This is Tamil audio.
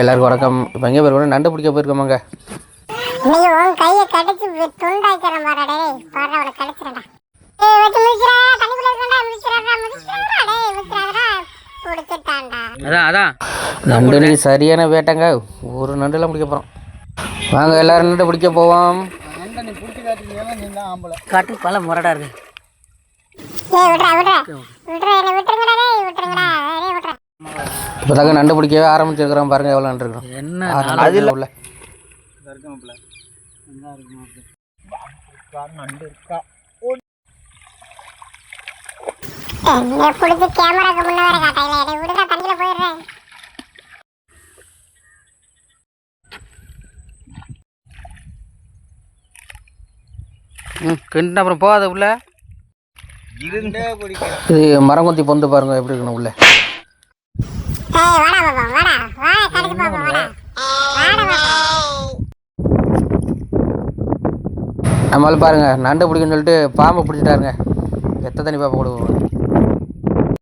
எல்லாருக்கும் வணக்கம். இப்போ எங்கே போயிருக்கோம் நண்டு பிடிக்க போயிருக்கோமாங்க. உன் கையை கடிச்சு துண்டாக்கிறேன் டேய். ஏய் தண்ணிக்குள்ள டேய் பிடிச்சிட்டான்டா. அதான் அதான். நண்டு சரியான வேட்டைங்க. ஒரு நண்டுலாம் பிடிக்க போகிறோம் வாங்க எல்லாரும் நண்டு பிடிக்க போவோம். காட்டு பல முரடா இருக்கு. ஏய் விட்றா விட்றா. விட்றா என்ன விட்டுருங்கடா டேய் விட்டுருங்கடா. டேய் விட்றா இப்போ தாங்க நண்டு பிடிக்கவே ஆரம்பிச்சிருக்கிறோம் பாருங்க எவ்வளோ நண்டு இருக்கிறோம் என்ன அதில் உள்ள. என்ன பிடிச்சி கேமராக்கு முன்ன வர காட்டையில டேய் விடுடா தண்ணியில போயிடுறேன். ம் கிண்ட அப்புறம் போகாத உள்ள. இது மரம் கொத்தி பொந்து பாருங்க எப்படி இருக்கணும் உள்ள. வாடா வாடா நம்மளால பாருங்க நண்டு பிடிக்குன்னு சொல்லிட்டு பாம்பை பிடிச்சிட்டாருங்க. எத்த தண்ணி பாப்பா கொடுவோம்